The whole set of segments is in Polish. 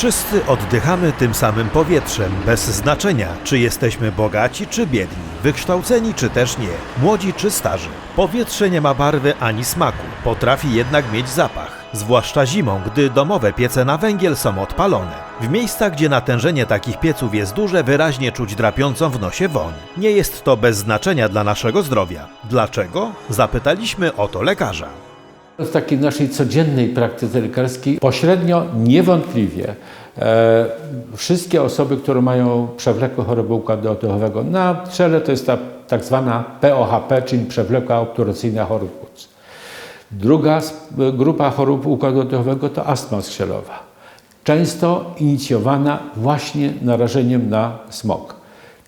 Wszyscy oddychamy tym samym powietrzem, bez znaczenia, czy jesteśmy bogaci czy biedni, wykształceni czy też nie, młodzi czy starzy. Powietrze nie ma barwy ani smaku, potrafi jednak mieć zapach. Zwłaszcza zimą, gdy domowe piece na węgiel są odpalone. W miejscach, gdzie natężenie takich pieców jest duże, wyraźnie czuć drapiącą w nosie woń. Nie jest to bez znaczenia dla naszego zdrowia. Dlaczego? Zapytaliśmy o to lekarza. W takiej naszej codziennej praktyce lekarskiej pośrednio, niewątpliwie, e, wszystkie osoby, które mają przewlekłe choroby układu oddechowego, na czele to jest ta tak zwana POHP, czyli przewlekła obturacyjna chorób płuc. Druga grupa chorób układu oddechowego to astma skrzelowa, często inicjowana właśnie narażeniem na smog.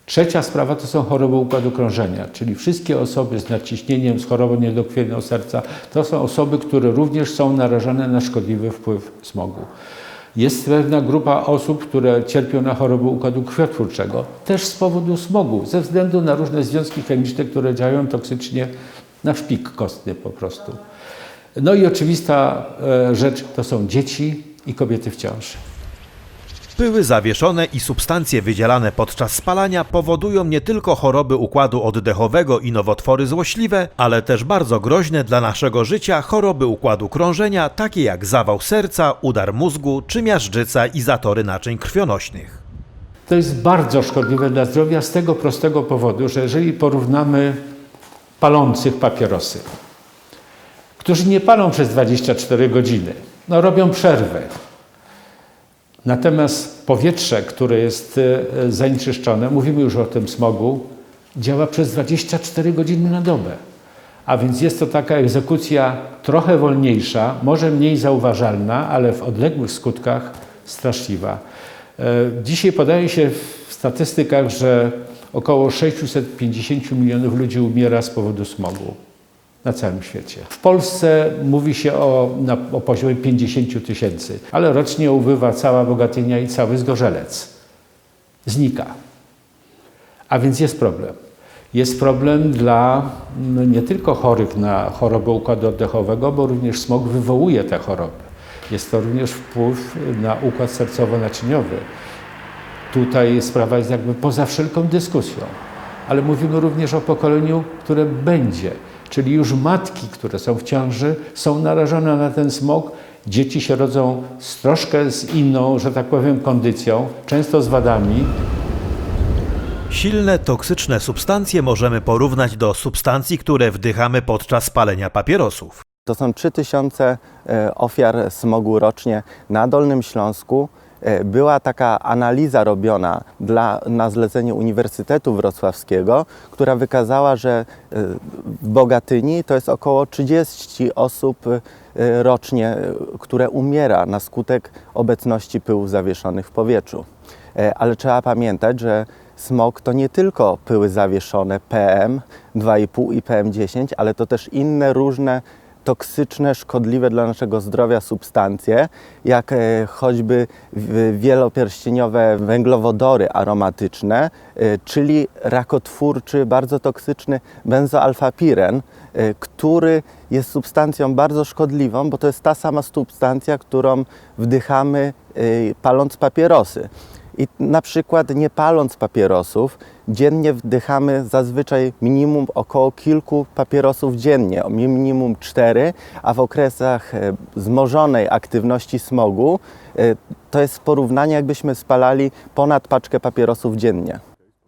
Trzecia sprawa to są choroby układu krążenia, czyli wszystkie osoby z nadciśnieniem, z chorobą niedokrwienną serca, to są osoby, które również są narażone na szkodliwy wpływ smogu. Jest pewna grupa osób, które cierpią na choroby układu krwiotwórczego, też z powodu smogu, ze względu na różne związki chemiczne, które działają toksycznie na szpik kostny po prostu. No i oczywista e, rzecz to są dzieci i kobiety w ciąży. Pyły zawieszone i substancje wydzielane podczas spalania powodują nie tylko choroby układu oddechowego i nowotwory złośliwe, ale też bardzo groźne dla naszego życia choroby układu krążenia, takie jak zawał serca, udar mózgu czy miażdżyca i zatory naczyń krwionośnych. To jest bardzo szkodliwe dla zdrowia z tego prostego powodu, że jeżeli porównamy palących papierosy, którzy nie palą przez 24 godziny, no robią przerwę. Natomiast powietrze, które jest e, zanieczyszczone, mówimy już o tym smogu, działa przez 24 godziny na dobę. A więc jest to taka egzekucja trochę wolniejsza, może mniej zauważalna, ale w odległych skutkach straszliwa. E, Dzisiaj podaje się w statystykach, że około 650 milionów ludzi umiera z powodu smogu na całym świecie. W Polsce mówi się o, na, o poziomie 50 tysięcy, ale rocznie ubywa cała Bogatynia i cały Zgorzelec. Znika. A więc jest problem. Jest problem dla mm, nie tylko chorych na chorobę układu oddechowego, bo również smog wywołuje te choroby. Jest to również wpływ na układ sercowo-naczyniowy. Tutaj sprawa jest jakby poza wszelką dyskusją. Ale mówimy również o pokoleniu, które będzie, czyli już matki, które są w ciąży, są narażone na ten smog. Dzieci się rodzą z troszkę z inną, że tak powiem, kondycją, często z wadami, Silne, toksyczne substancje możemy porównać do substancji, które wdychamy podczas palenia papierosów. To są 3000 e, ofiar smogu rocznie na Dolnym Śląsku. E, Była taka analiza robiona dla, na zlecenie Uniwersytetu Wrocławskiego, która wykazała, że e, w Bogatyni to jest około 30 osób e, rocznie, które umiera na skutek obecności pyłów zawieszonych w powietrzu. Ale trzeba pamiętać, że smog to nie tylko pyły zawieszone PM2,5 i PM10, ale to też inne różne toksyczne, szkodliwe dla naszego zdrowia substancje, jak e, choćby wielopierścieniowe węglowodory aromatyczne, e, czyli rakotwórczy, bardzo toksyczny benzoalfapiren, e, który jest substancją bardzo szkodliwą, bo to jest ta sama substancja, którą wdychamy paląc papierosy. I na przykład nie paląc papierosów, dziennie wdychamy zazwyczaj minimum około kilku papierosów dziennie, minimum cztery, a w okresach e, wzmożonej aktywności smogu e, to jest porównanie jakbyśmy spalali ponad paczkę papierosów dziennie.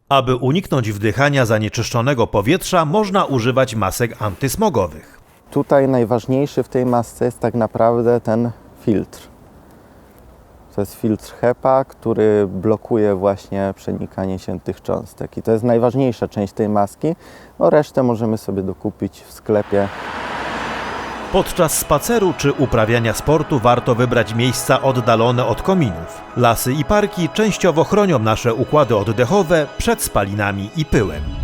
Aby uniknąć wdychania zanieczyszczonego powietrza, można używać masek antysmogowych. Tutaj najważniejszy w tej masce jest tak naprawdę ten filtr. To jest filtr HEPA, który blokuje właśnie przenikanie się tych cząstek. I to jest najważniejsza część tej maski. No resztę możemy sobie dokupić w sklepie. Podczas spaceru czy uprawiania sportu warto wybrać miejsca oddalone od kominów. Lasy i parki częściowo chronią nasze układy oddechowe przed spalinami i pyłem.